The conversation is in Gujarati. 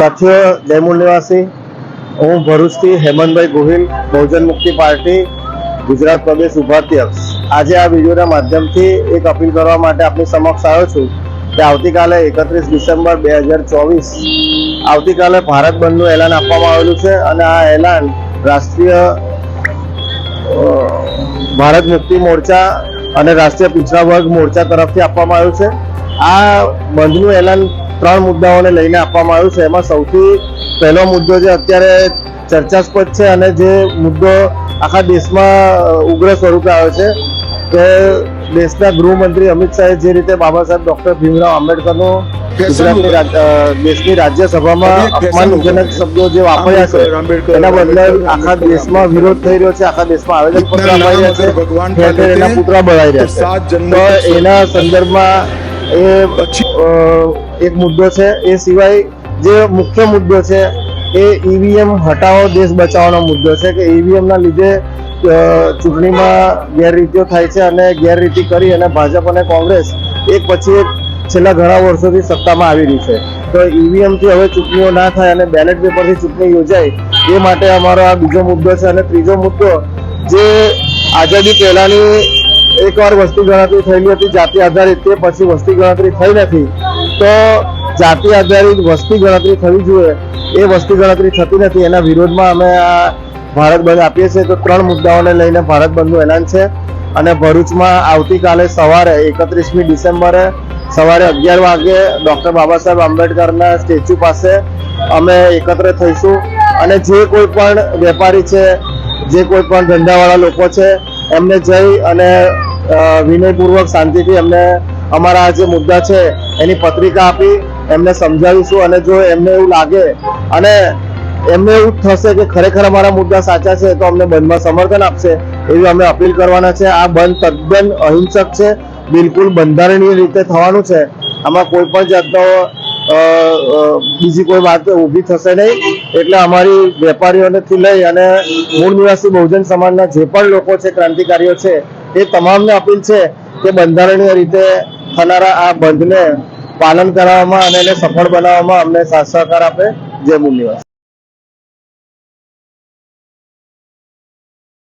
સાથીઓ જયમૂળ નિવાસી. હું ભરૂચથી હેમંતભાઈ ગોહિલ, બહુજન મુક્તિ પાર્ટી, ગુજરાત પ્રદેશ ઉપાધ્યક્ષ આજે આ વિડીયોના માધ્યમથી એક અપીલ કરવા માટે આપની સમક્ષ આવ્યો છું કે આવતીકાલે એકત્રીસ ડિસેમ્બર બે હજાર ચોવીસ, આવતીકાલે ભારત બંધનું એલાન આપવામાં આવેલું છે અને આ એલાન રાષ્ટ્રીય ભારત મુક્તિ મોરચા અને રાષ્ટ્રીય પિછડા વર્ગ મોરચા તરફથી આપવામાં આવ્યું છે. આ બંધનું એલાન ત્રણ મુદ્દાઓને લઈને આપવામાં આવ્યું છે. એમાં સૌથી પહેલો મુદ્દો જે અત્યારે ચર્ચાસ્પદ છે અને જે મુદ્દો આખા દેશમાં ઉગ્ર સ્વરૂપે આવ્યો છે કે દેશના ગૃહમંત્રી અમિત શાહે જે રીતે બાબા સાહેબ ડોક્ટર ભીમરાવ આંબેડકરનો ગુજરાતની દેશની રાજ્યસભામાં અપમાનજનક શબ્દો જે વાપર્યા છે એના બદલે આખા દેશમાં વિરોધ થઈ રહ્યો છે આખા દેશમાં આવેદનપત્ર અપાઈ રહ્યા છે ભગવાન ઠેર ઠેર એના પુતળા બળાઈ રહ્યા છે. તો એના સંદર્ભમાં એ એક મુદ્દો છે. એ સિવાય જે મુખ્ય મુદ્દો છે, એ ઈવીએમ હટાવો, દેશ બચાવવાનો મુદ્દો છે કે ઈવીએમના લીધે ચૂંટણીમાં ગેરરીતિઓ થાય છે અને ગેરરીતિ કરી અને ભાજપ અને કોંગ્રેસ એક પછી એક છેલ્લા ઘણા વર્ષોથી સત્તામાં આવી રહી છે. તો ઈવીએમથી હવે ચૂંટણીઓ ના થાય અને બેલેટ પેપરથી ચૂંટણી યોજાય, એ માટે અમારો આ બીજો મુદ્દો છે અને ત્રીજો મુદ્દો જે આઝાદી પહેલાની એકવાર વસ્તી ગણતરી થયેલી હતી, જાતિ આધારિત, તે પછી વસ્તી ગણતરી થઈ નથી. તો જાતિ આધારિત વસ્તી ગણતરી થવી જોઈએ. એ વસ્તી ગણતરી થતી નથી. એના વિરોધમાં અમે આ ભારત બંધ આપીએ છીએ. તો ત્રણ મુદ્દાઓને લઈને ભારત બંધનું એલાન છે. અને ભરૂચમાં આવતીકાલે સવારે એકત્રીસમી ડિસેમ્બરે સવારે અગિયાર વાગે ડૉક્ટર બાબા સાહેબ આંબેડકરના સ્ટેચ્યુ પાસે અમે એકત્ર થઈશું. અને જે કોઈ પણ વેપારી છે, જે કોઈ પણ ધંધાવાળા લોકો છે, એમને જઈ અને વિનયપૂર્વક શાંતિથી એમને અમારા જે મુદ્દા છે, એની પત્રિકા આપી, એમને સમજાવીશું અને જો એમને એવું લાગે અને એમને એવું થશે કે ખરેખર અમારા મુદ્દા સાચા છે, તો અમને બંધમાં સમર્થન આપશે, એવી અમે અપીલ કરવાના છે. આ બંધ તદ્દન અહિંસક છે, બિલકુલ બંધારણીય રીતે થવાનું છે. આમાં કોઈ પણ જાતનો બીજી કોઈ વાત ઊભી થશે નહીં. એટલે અમારી વેપારીઓનેથી લઈ અને મૂળ નિવાસી બહુજન સમાજના જે પણ લોકો છે, ક્રાંતિકારીઓ છે, એ તમામને અપીલ છે કે બંધારણીય રીતે થનારા આ બંધને પાલન કરાવવામાં અને એને સફળ બનાવવામાં અમને સાથ સહકાર આપે. જય મૂળ નિવાસી